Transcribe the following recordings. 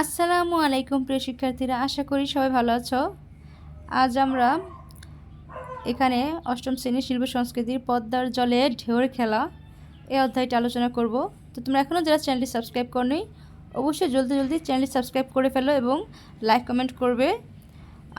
আসসালামু আলাইকুম, প্রিয় শিক্ষার্থীরা। আশা করি সবাই ভালো আছো। আজ আমরা এখানে অষ্টম শ্রেণির শিল্প সংস্কৃতির পদ্মার জলে ঢেউয়ের খেলা এই অধ্যায়টি আলোচনা করব। তো তোমরা এখনও যারা চ্যানেলটি সাবস্ক্রাইব করনি, অবশ্যই জলদি জলদি চ্যানেলটি সাবস্ক্রাইব করে ফেলো এবং লাইক, কমেন্ট করবে।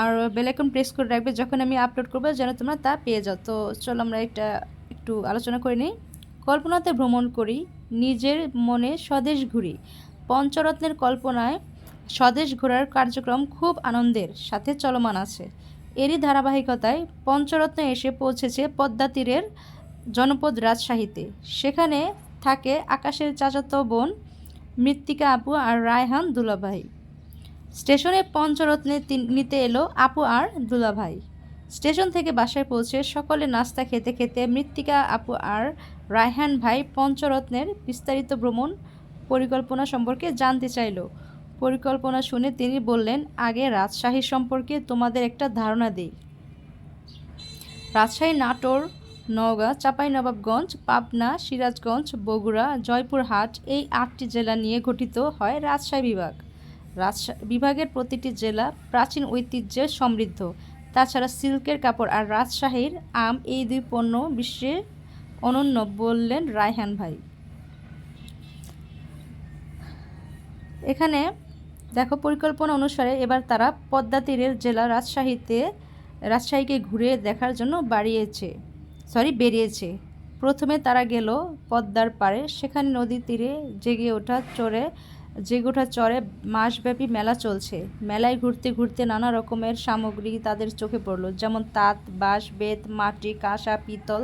আর বেলাইকন প্রেস করে রাখবে যখন আমি আপলোড করব, যেন তোমরা তা পেয়ে যাও। তো চলো আমরা এটা একটু আলোচনা করে নিই। কল্পনাতে ভ্রমণ করি, নিজের মনে স্বদেশ ঘুরি। পঞ্চরত্নের কল্পনায় স্বদেশ ঘোরার কার্যক্রম খুব আনন্দের, সাথে চলমান আছে। এরই ধারাবাহিকতায় পঞ্চরত্ন এসে পৌঁছেছে পদ্মা তীরের জনপদ রাজশাহীতে। সেখানে থাকে আকাশের চাচাতো বোন মৃত্তিকা আপু আর রায়হান দুলাভাই। স্টেশনে পঞ্চরত্নে নিতে এলো আপু আর দুলাভাই। স্টেশন থেকে বাসায় পৌঁছে সকলে নাস্তা খেতে খেতে মৃত্তিকা আপু আর রায়হান ভাই পঞ্চরত্নের বিস্তারিত ভ্রমণ পরিকল্পনা সম্পর্কে জানতে চাইল। পরিকল্পনা শুনে তিনি বললেন, আগে রাজশাহী সম্পর্কে তোমাদের একটা ধারণা দিই। রাজশাহী, নাটোর, নওগাঁ, চাঁপাইনবাবগঞ্জ, পাবনা, সিরাজগঞ্জ, বগুড়া, জয়পুরহাট এই আটটি জেলা নিয়ে গঠিত হয় রাজশাহী বিভাগ। রাজশাহী বিভাগের প্রতিটি জেলা প্রাচীন ঐতিহ্যে সমৃদ্ধ। তাছাড়া সিল্কের কাপড় আর রাজশাহীর আম এই দুই পণ্য বিশ্বে অনন্য বললেন রায়হান ভাই। এখানে দেখো পরিকল্পনা অনুসারে এবার তারা পদ্মা তীরের জেলা রাজশাহীতে, রাজশাহীকে ঘুরে দেখার জন্য বাড়িয়েছে সরি বেরিয়েছে। প্রথমে তারা গেল পদ্মার পাড়ে, সেখানে নদীর তীরে জেগে ওঠা চড়ে জেগে ওঠা চরে মাসব্যাপী মেলা চলছে। মেলায় ঘুরতে ঘুরতে নানা রকমের সামগ্রী তাদের চোখে পড়ল, যেমন তাঁত, বাঁশ, বেত, মাটি, কাঁসা, পিতল,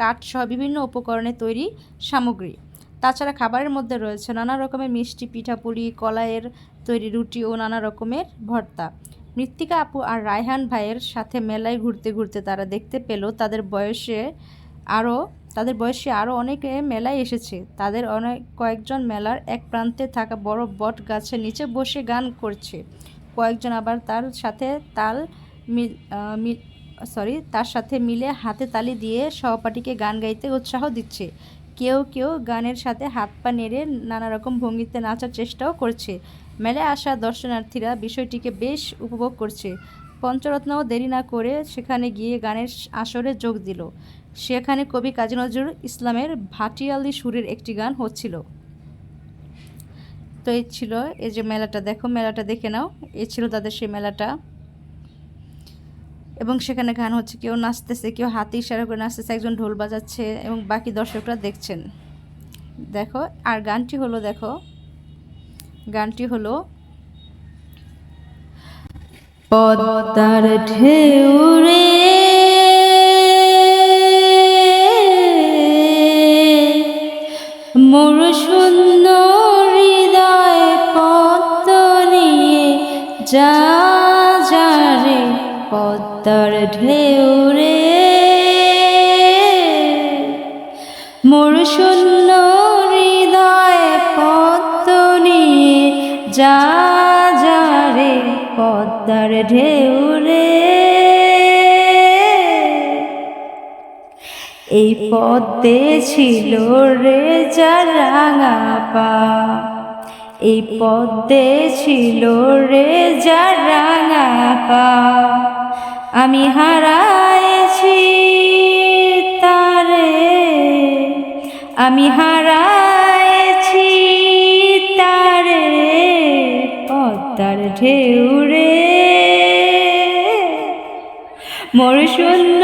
কাঠ সহ বিভিন্ন উপকরণে তৈরি সামগ্রী। তাছাড়া খাবারের মধ্যে রয়েছে নানা রকমের মিষ্টি, পিঠাপুলি, কলাইয়ের তৈরি রুটি ও নানা রকমের ভর্তা। মৃত্তিকা আপু আর রায়হান ভাইয়ের সাথে মেলায় ঘুরতে ঘুরতে তারা দেখতে পেল তাদের বয়সে আরও তাদের বয়সে আরও অনেকে মেলায় এসেছে। তাদের অনেক কয়েকজন মেলার এক প্রান্তে থাকা বড় বট গাছের নিচে বসে গান করছে। কয়েকজন আবার তার সাথে তাল সরি, তার সাথে মিলে হাতে তালি দিয়ে সহপাঠীকে গান গাইতে উৎসাহ দিচ্ছে। কেউ কেউ গানের সাথে হাত পা নেড়ে নানা রকম ভঙ্গিতে নাচার চেষ্টাও করছে। মেলায় আসা দর্শনার্থীরা বিষয়টিকে বেশ উপভোগ করছে। পঞ্চরত্নও দেরি না করে সেখানে গিয়ে গানের আসরে যোগ দিল। সেখানে কবি কাজী নজরুল ইসলামের ভাটিয়ালি সুরের একটি গান হচ্ছিল। তো এই ছিল এই যে মেলাটা। দেখো, মেলাটা দেখে নাও। এই ছিল তাদের সেই মেলাটা। এবং সেখানে গান হচ্ছে, কেউ নাচতেছে, কেউ হাতে ইশারা করে নাচতেছে, একজন ঢোল বাজাচ্ছে এবং বাকি দর্শকরা দেখছেন। দেখো, আর গানটি হলো, দেখো, গানটি হলো, পদ্মার ঢেউ রে, মোর শূন্য হৃদয় নিয়ে যা পদ্মার ঢেউ রে। মোর শূন্য হৃদয় পদ্ম যা যা রে, পদ্মার ঢেউ রে। এই পদ্মে ছিল রে যার রাঙা পা। এই পদ্মে ছিল রে যার রাঙা পা। আমি হারাইছি তারে। আমি হারাইছি তারে। পদ্মার ঢেউ রে মোর শূন্য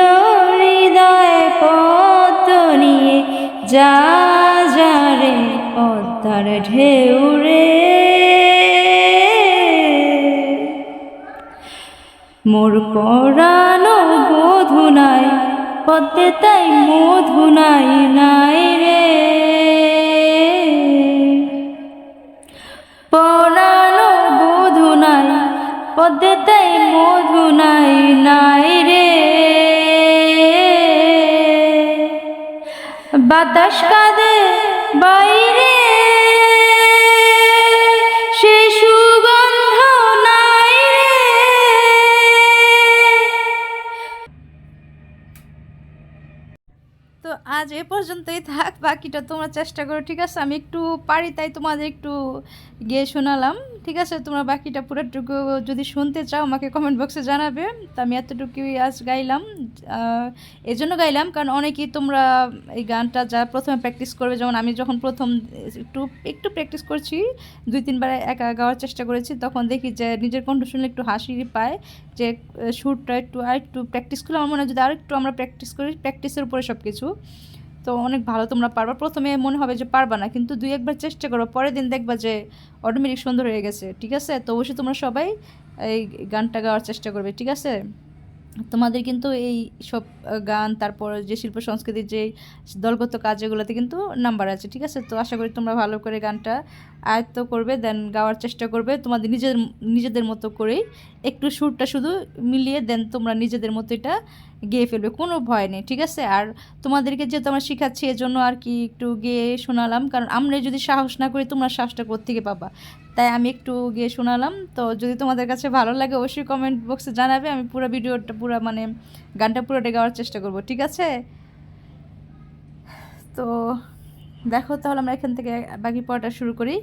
হৃদয় পদ্ম নিয়ে যা যা রে, পদ্মার ঢেউ রে মোর পরানো বধু নাই পদ্মে তাই মধু নাই নাই রে। পরানো বধু নাই পদ্মে তাই মধু নাই নাই রে। বাতাস কাঁদে বাইরে আজ এ পর্যন্তই থাক, বাকিটা তোমরা চেষ্টা করো, ঠিক আছে? আমি একটু পারি, তাই তোমাদের একটু গিয়ে শোনালাম। ঠিক আছে, তোমরা বাকিটা পুরোটুকু যদি শুনতে চাও, আমাকে কমেন্ট বক্সে জানাবে। তো আমি এতটুকুই আজ গাইলাম। এই জন্য গাইলাম, কারণ অনেকেই তোমরা এই গানটা যা প্রথমে প্র্যাকটিস করবে, যেমন আমি যখন প্রথম একটু একটু প্র্যাকটিস করছি, দুই, তিনবার একা গাওয়ার চেষ্টা করেছি, তখন দেখি যে নিজের কণ্ঠ শুনলে একটু হাসি পায়, যে সুরটা একটু আর একটু প্র্যাকটিস করলে আমার মনে হয় যদি আর একটু আমরা প্র্যাকটিস করি প্র্যাকটিসের উপরে সব কিছু তো অনেক ভালো তোমরা পারবা। প্রথমে মনে হবে যে পারবা না, কিন্তু দুই একবার চেষ্টা করো, পরের দিন দেখবা যে অটোমেটিক সুন্দর হয়ে গেছে, ঠিক আছে? তো অবশ্যই তোমরা সবাই এই গানটা গাওয়ার চেষ্টা করবে, ঠিক আছে? তোমাদের কিন্তু এই সব গান, তারপর যে শিল্প সংস্কৃতির যে দলগত কাজ, এগুলোতে কিন্তু নাম্বার আছে, ঠিক আছে? তো আশা করি তোমরা ভালো করে গানটা আয়ত্ত করবে দেন গাওয়ার চেষ্টা করবে। তোমাদের নিজের, নিজেদের মতো করেই একটু সুরটা শুধু মিলিয়ে দেন তোমরা নিজেদের মতো এটা গেয়ে ফেলবে। কোনো ভয় নেই, ঠিক আছে? আর তোমাদেরকে যেহেতু আমরা শেখাচ্ছি, এজন্য আর কি একটু গেয়ে শোনালাম। কারণ আমরা যদি সাহস না করি, তোমরা সাহসটা কোত্থেকে পাবা? তাই আমি একটু গিয়ে শোনালাম। তো যদি তোমাদের কাছে ভালো লাগে, অবশ্যই কমেন্ট বক্সে জানাবে। আমি পুরো ভিডিওটা, পুরো মানে গানটা পুরোটা গাওয়ার চেষ্টা করব, ঠিক আছে? তো দেখো তাহলে আমরা এখান থেকে বাকি পড়াটা শুরু করি।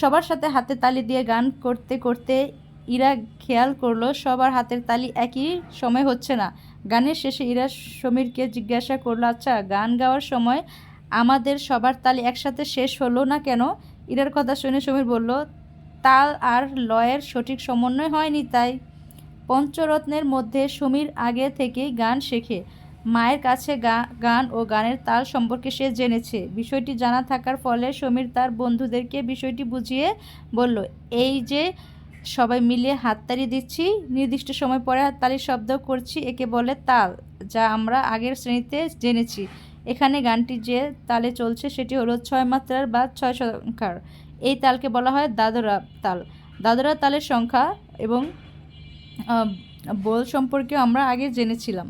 সবার সাথে হাতে তালি দিয়ে গান করতে করতে ইরা খেয়াল করল, সবার হাতের তালি একই সময় হচ্ছে না। গানের শেষে ইরা সমীরকে জিজ্ঞাসা করল আচ্ছা গান গাওয়ার সময় আমাদের সবার তালি একসাথে শেষ হলো না কেন? ইরার কথা শুনে সমীর বলল, তাল আর লয়ের সঠিক সমন্বয় হয়নি তাই। পঞ্চরত্নের মধ্যে সমীর আগে থেকেই গান শেখে। মায়ের কাছে গান ও গানের তাল সম্পর্কে সে জেনেছে। বিষয়টি জানা থাকার ফলে সমীর তার বন্ধুদেরকে বিষয়টি বুঝিয়ে বলল, এই যে সবাই মিলে হাততালি দিচ্ছি, নির্দিষ্ট সময় পরে হাততালির শব্দ করছি, একে বলে তাল, যা আমরা আগের শ্রেণীতে জেনেছি। এখানে গানটি যে তালে চলছে সেটি হলো ছয় মাত্রার বা ছয় সংখ্যার। এই তালকে বলা হয় দাদরা তাল। দাদরা তালের সংখ্যা এবং বোল সম্পর্কেও আমরা আগে জেনেছিলাম।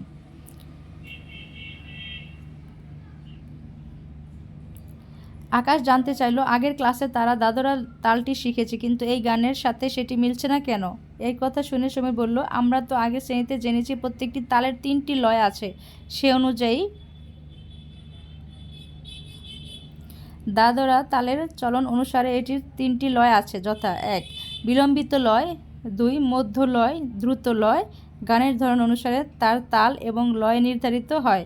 আকাশ জানতে চাইলো, আগের ক্লাসে তারা দাদরা তালটি শিখেছে, কিন্তু এই গানের সাথে সেটি মিলছে না কেন? এই কথা শুনে সময় বলল, আমরা তো আগের শ্রেণীতে জেনেছি প্রত্যেকটি তালের তিনটি লয় আছে। সে অনুযায়ী দাদরা তালের চলন অনুসারে এটির তিনটি লয় আছে, যথা এক, বিলম্বিত লয়, দুই, মধ্য লয়, দ্রুত লয়। গানের ধরন অনুসারে তার তাল এবং লয় নির্ধারিত হয়।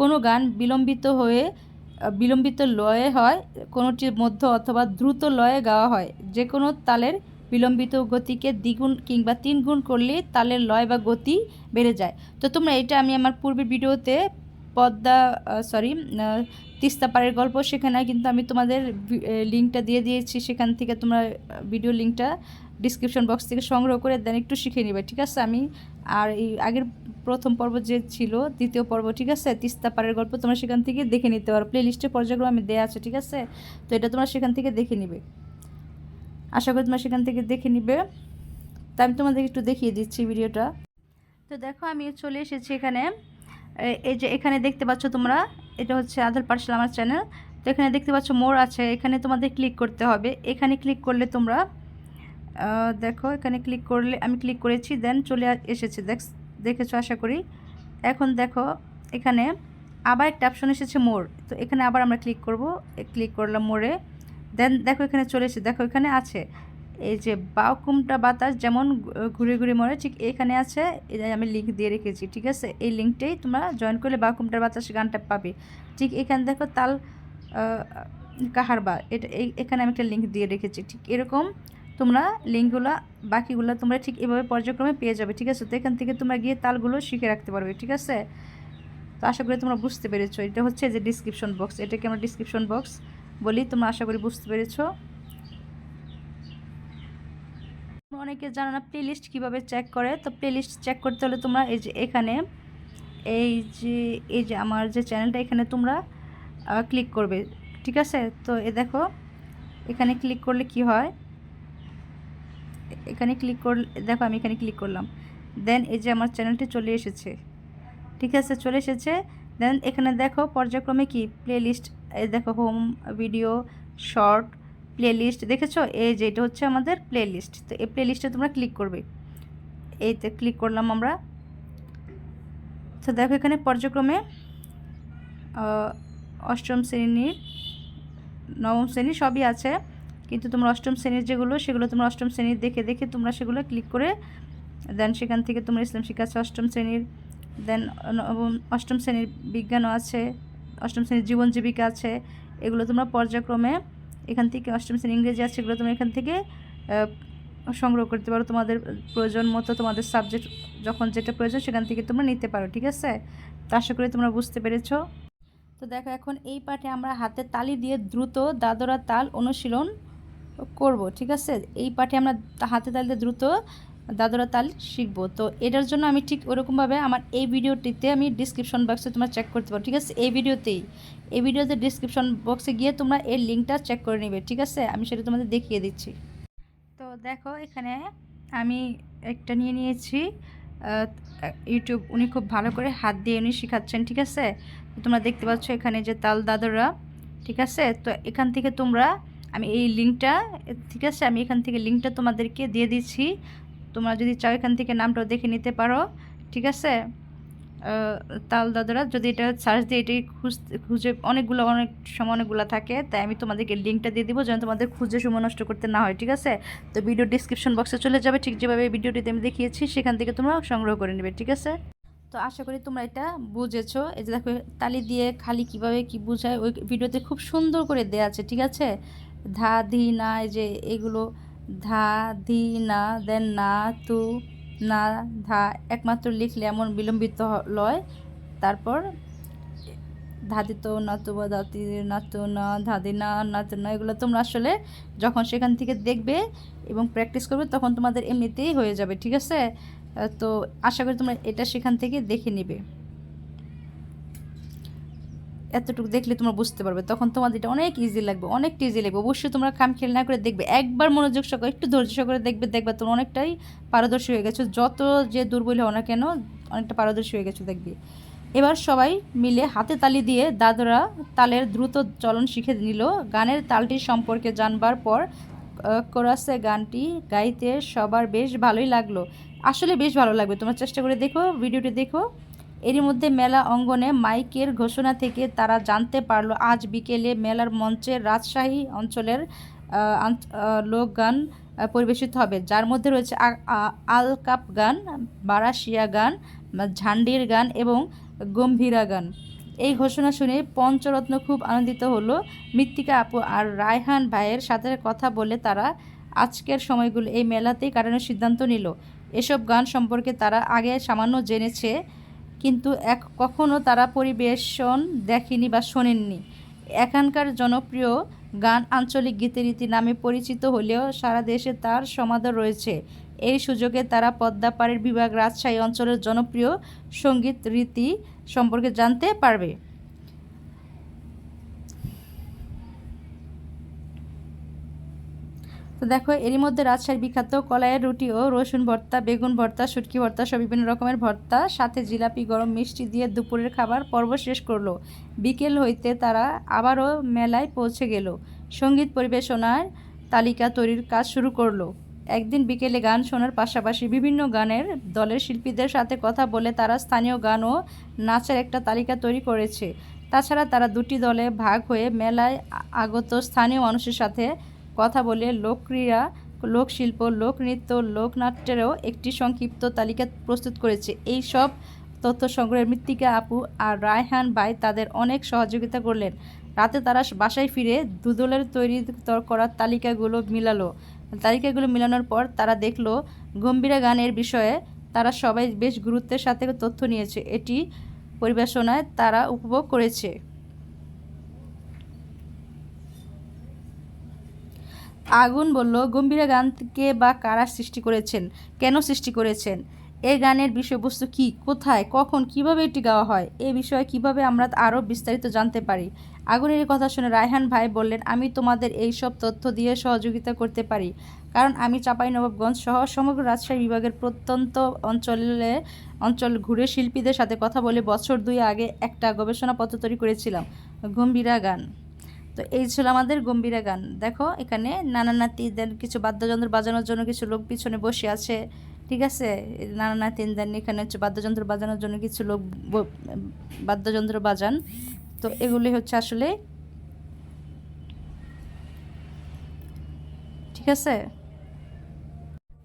কোনো গান বিলম্বিত হয়ে বিলম্বিত লয়ে হয়, কোনোটির মধ্য অথবা দ্রুত লয়ে গাওয়া হয়। যে কোনো তালের বিলম্বিত গতিকে দ্বিগুণ কিংবা তিনগুণ করলে তালের লয় বা গতি বেড়ে যায়। তো তোমরা এটা আমি আমার পূর্বের ভিডিওতে পদ্মা সরি তিস্তা পাড়ের গল্প সেখানে কিন্তু আমি তোমাদের লিঙ্কটা দিয়ে দিয়েছি। সেখান থেকে তোমরা ভিডিও লিঙ্কটা ডিসক্রিপশন বক্স থেকে সংগ্রহ করে দেন, একটু শিখে নিবে, ঠিক আছে? আমি আর এই আগের প্রথম পর্ব যে ছিল, দ্বিতীয় পর্ব, ঠিক আছে? তিস্তা পাড়ের গল্প তোমরা সেখান থেকে দেখে নিতে পারো। প্লে লিস্টে পর্যায়গুলো আমি দেওয়া আছে, ঠিক আছে? তো এটা তোমরা সেখান থেকে দেখে নিবে। আশা করি তোমরা সেখান থেকে দেখে নিবে। তা আমি তোমাদের একটু দেখিয়ে দিচ্ছি ভিডিওটা। তো দেখো, আমি চলে এসেছি এখানে। এই যে এখানে দেখতে পাচ্ছ তোমরা, এটা হচ্ছে আধার পার্সেল আমার চ্যানেল তো এখানে দেখতে পাচ্ছ মোর আছে, এখানে তোমাদের ক্লিক করতে হবে। এখানে ক্লিক করলে তোমরা দেখো, এখানে ক্লিক করলে, আমি ক্লিক করেছি দেন চলে এসেছে দেখ দেখেছ, আশা করি? এখন দেখো, এখানে আবার একটা অপশন এসেছে মোর তো এখানে আবার আমরা ক্লিক করব ক্লিক করলাম মোড়ে দেন দেখো, এখানে চলে এসেছে, দেখো, এখানে আছে। এই যে বাউকুমটা বাতাস যেমন ঘুরে ঘুরে মরে, ঠিক এখানে আছে আমি লিঙ্ক দিয়ে রেখেছি, ঠিক আছে? এই লিঙ্কটাই তোমরা জয়েন করলে বাউকুমটার বাতাস গানটা পাবে। ঠিক এখানে দেখো, তাল কাহারবা, এটা এখানে আমি একটা লিঙ্ক দিয়ে রেখেছি, ঠিক এরকম। তোমরা লিঙ্কগুলো, বাকিগুলো তোমরা ঠিক এভাবে পর্যায়ক্রমে পেয়ে যাবে, ঠিক আছে? তো এখান থেকে তোমরা গিয়ে তালগুলো শিখে রাখতে পারবে, ঠিক আছে? তো আশা করি তোমরা বুঝতে পেরেছ। এটা হচ্ছে যে ডিসক্রিপশন বক্স এটাকে আমরা ডিসক্রিপশন বক্স বলি। তোমরা আশা করি বুঝতে পেরেছ। অনেকে জানো না প্লেলিস্ট কীভাবে চেক করে? তো প্লেলিস্ট চেক করতে হলে তোমরা এই যে এখানে, এই যে এই যে আমার যে চ্যানেলটা এখানে তোমরা ক্লিক করবে, ঠিক আছে? তো এ দেখো, এখানে ক্লিক করলে কি হয়? এখানে ক্লিক কর দেখো আমি এখানে ক্লিক করলাম। দেন এই যে আমার চ্যানেলটি চলে এসেছে। ঠিক আছে? চলে এসেছে। দেন এখানে দেখো, পর্যায়ক্রমে কি? প্লেলিস্ট দেখো হোম ভিডিও শর্ট প্লেলিস্ট দেখেছ? এই যে এটা হচ্ছে আমাদের প্লেলিস্ট তো এই প্লেলিস্টে তোমরা ক্লিক করবে। এইতে ক্লিক করলাম আমরা। তো দেখো এখানে পর্যায়ক্রমে অষ্টম শ্রেণির, নবম শ্রেণি সবই আছে। কিন্তু তোমরা অষ্টম শ্রেণির যেগুলো, সেগুলো তোমরা অষ্টম শ্রেণির দেখে দেখে তোমরা সেগুলো ক্লিক করে দেন সেখান থেকে তোমরা ইসলাম শিক্ষা আছে, অষ্টম শ্রেণির দেন অষ্টম শ্রেণির বিজ্ঞানও আছে, অষ্টম শ্রেণির জীবন জীবিকা আছে, এগুলো তোমরা পর্যায়ক্রমে এখান থেকে অষ্টম শ্রেণি ইংরেজি আছে, এগুলো তোমরা এখান থেকে সংগ্রহ করতে পারো। তোমাদের প্রয়োজন মতো তোমাদের সাবজেক্ট যখন যেটা প্রয়োজন সেখান থেকে তোমরা নিতে পারো, ঠিক আছে? তা আশা করি তোমরা বুঝতে পেরেছ। তো দেখো এখন এই পাঠে আমরা হাতে তালি দিয়ে দ্রুত দাদরা তাল অনুশীলন করব, ঠিক আছে? এই পাঠে আমরা হাতে তালি দিয়ে দ্রুত দাদরা তাল শিখব। তো এটার জন্য আমি ঠিক ওরকমভাবে আমার এই ভিডিওটিতে আমি ডিসক্রিপশন বক্সে তোমরা চেক করতে পারো, ঠিক আছে? এই ভিডিওতেই, এই ভিডিওতে ডিসক্রিপশন বক্সে গিয়ে তোমরা এর লিঙ্কটা চেক করে নেবে, ঠিক আছে? আমি সেটা তোমাদের দেখিয়ে দিচ্ছি। তো দেখো, এখানে আমি একটা নিয়ে নিয়েছি ইউটিউব, উনি খুব ভালো করে হাত দিয়ে উনি শেখাচ্ছেন, ঠিক আছে? তোমরা দেখতে পাচ্ছ এখানে যে তাল দাদরা, ঠিক আছে? তো এখান থেকে তোমরা আমি এই লিঙ্কটা, ঠিক আছে, আমি এখান থেকে লিঙ্কটা তোমাদেরকে দিয়ে দিচ্ছি। তোমরা যদি চাও এখান থেকে নামটাও দেখে নিতে পারো, ঠিক আছে? তাল দাদরা, যদি এটা সার্চ দিয়ে এটি খুঁজতে খুঁজে, অনেকগুলো, অনেক সময় অনেকগুলো থাকে, তাই আমি তোমাদেরকে লিঙ্কটা দিয়ে দিব যেন তোমাদের খুঁজে সময় নষ্ট করতে না হয়, ঠিক আছে? তো ভিডিও ডিসক্রিপশন বক্সে চলে যাবে, ঠিক যেভাবে ভিডিওটিতে আমি দেখিয়েছি, সেখান থেকে তোমরা সংগ্রহ করে নেবে, ঠিক আছে? তো আশা করি তোমরা এটা বুঝেছ। এই যে দেখো, তালি দিয়ে খালি কীভাবে কি বোঝায়, ওই ভিডিওতে খুব সুন্দর করে দেয়া আছে, ঠিক আছে? ধা ধি না এই যে এগুলো ধা ধি না দেন না তু না ধা, একমাত্র লিখলে এমন বিলম্বিত লয়। তারপর ধাদিত নাতু বা দাতি নাতু না ধাদি না নাতু না, এগুলো তোমরা আসলে যখন সেখান থেকে দেখবে এবং প্র্যাকটিস করবে তখন তোমাদের এমনিতেই হয়ে যাবে, ঠিক আছে? তো আশা করি তোমরা এটা সেখান থেকে দেখে নিবে। এতটুকু দেখলে তোমরা বুঝতে পারবে। তখন তোমাদের এটা অনেক ইজি লাগবে অনেকটা ইজি লাগবে। অবশ্যই তোমরা খাম খেল না করে দেখবে। একবার মনোযোগ সহকারে একটু ধৈর্য সহকারে দেখবে দেখবে তোমরা অনেকটাই পারদর্শী হয়ে গেছো। যত যে দুর্বল হও না কেন, অনেকটা পারদর্শী হয়ে গেছো দেখবে। এবার সবাই মিলে হাতে তালি দিয়ে দাদরা তালের দ্রুত চলন শিখে নিল। গানের তালটি সম্পর্কে জানবার পর কোরাসে গানটি গাইতে সবার বেশ ভালোই লাগল। আসলে বেশ ভালো লাগবে। তোমরা চেষ্টা করে দেখো, ভিডিওটি দেখো। এরই মধ্যে মেলা অঙ্গনে মাইকের ঘোষণা থেকে তারা জানতে পারল, আজ বিকেলে মেলার মঞ্চে রাজশাহী অঞ্চলের লোকগান পরিবেশিত হবে। যার মধ্যে রয়েছে আ- আ- আলকাপ গান বারাশিয়া গান ঝান্ডির গান এবং গম্ভীরা গান। এই ঘোষণা শুনে পঞ্চরত্ন খুব আনন্দিত হলো মৃত্তিকা আপু আর রায়হান ভাইয়ের সাথে কথা বলে তারা আজকের সময়গুলো এই মেলাতেই কাটানোর সিদ্ধান্ত নিল। এসব গান সম্পর্কে তারা আগে সামান্য জেনেছে কিন্তু এক কখনও তারা পরিবেশন দেখেনি বা শোনেননি। এখানকার জনপ্রিয় গান আঞ্চলিক গীতিরীতি নামে পরিচিত হলেও সারা দেশে তার সমাদর রয়েছে। এই সুযোগে তারা পদ্মাপাড়ের বিভাগ রাজশাহী অঞ্চলের জনপ্রিয় সংগীত রীতি সম্পর্কে জানতে পারবে। তো দেখো, এরই মধ্যে রাজশাহীর বিখ্যাত কলাইয়ের রুটি ও রসুন ভর্তা, বেগুন ভর্তা, শুটকি ভর্তা, সব বিভিন্ন রকমের ভর্তা, সাথে জিলাপি, গরম মিষ্টি দিয়ে দুপুরের খাবার পর্ব শেষ করল। বিকেল হইতে তারা আবারও মেলায় পৌঁছে গেল। সংগীত পরিবেশনার তালিকা তৈরির কাজ শুরু করল। একদিন বিকেলে গান শোনার পাশাপাশি বিভিন্ন গানের দলের শিল্পীদের সাথে কথা বলে তারা স্থানীয় গান ও নাচের একটা তালিকা তৈরি করেছে। তাছাড়া তারা দুটি দলে ভাগ হয়ে মেলায় আগত স্থানীয় মানুষের সাথে কথা বলে লোকক্রীড়া, লোকশিল্প, লোকনৃত্য, লোকনাট্যেরও একটি সংক্ষিপ্ত তালিকা প্রস্তুত করেছে। এই সব তথ্য সংগ্রহের মৃত্তিকা আপু আর রায়হান ভাই তাদের অনেক সহযোগিতা করলেন। রাতে তারা বাসায় ফিরে দুদলের তৈরি তর- করা তালিকাগুলো মিলালো। তালিকাগুলো মিলানোর পর তারা দেখল, গম্ভীরা গানের বিষয়ে তারা সবাই বেশ গুরুত্বের সাথে তথ্য নিয়েছে। এটি পরিবেশনায় তারা উপভোগ করেছে। আগুন বলল, গম্ভীরা গানকে বা কারা সৃষ্টি করেছেন? কেন সৃষ্টি করেছেন? এই গানের বিষয়বস্তু কি? কোথায়? কখন? কীভাবে এটি গাওয়া হয়? এ বিষয়ে কীভাবে আমরা আরও বিস্তারিত জানতে পারি? আগুনের কথা শুনে রায়হান ভাই বললেন, আমি তোমাদের এই সব তথ্য দিয়ে সহযোগিতা করতে পারি, কারণ আমি চাঁপাইনবাবগঞ্জ সহ সমগ্র রাজশাহী বিভাগের প্রত্যন্ত অঞ্চলে, অঞ্চল ঘুরে শিল্পীদের সাথে কথা বলে বছর দুই আগে একটা গবেষণাপত্র তৈরি করেছিলাম, গম্ভীরা গান। তো এই ছিল আমাদের গম্ভীরা গান। দেখো, এখানে নানা নাতিদের কিছু বাদ্যযন্ত্র বাজানোর জন্য কিছু লোক পিছনে বসে আছে, ঠিক আছে? নানা নাতিনদের এখানে হচ্ছে বাদ্যযন্ত্র বাজানোর জন্য কিছু লোক বাদ্যযন্ত্র বাজান। তো এগুলি হচ্ছে আসলে, ঠিক আছে?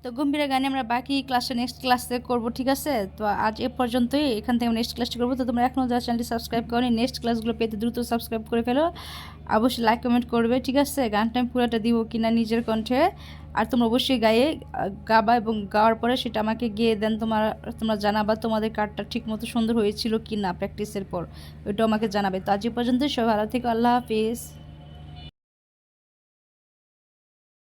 তো গম্ভীরা গানে আমরা বাকি ক্লাসে নেক্সট ক্লাসে করব, ঠিক আছে? তো আজ এ পর্যন্তই, এখান থেকে নেক্সট ক্লাসটি করব। তো তোমরা এখনও যারা চ্যানেলটি সাবস্ক্রাইব করো নেক্সট ক্লাসগুলো পেতে দ্রুত সাবস্ক্রাইব করে ফেলো। অবশ্যই লাইক কমেন্ট করবে, ঠিক আছে? গানটা আমি পুরোটা দিব কিনা নিজের কণ্ঠে। আর তোমরা অবশ্যই গায়ে, গাবা এবং গাওয়ার পরে সেটা আমাকে গিয়ে দেন তোমার, তোমরা জানাবা তোমাদের কার্ডটা ঠিক মতো সুন্দর হয়েছিল কি না প্র্যাকটিসের পর। ওইটাও আমাকে জানাবে। তো আজ এ পর্যন্ত সবাই ভালো থেকে, আল্লাহ হাফিজ।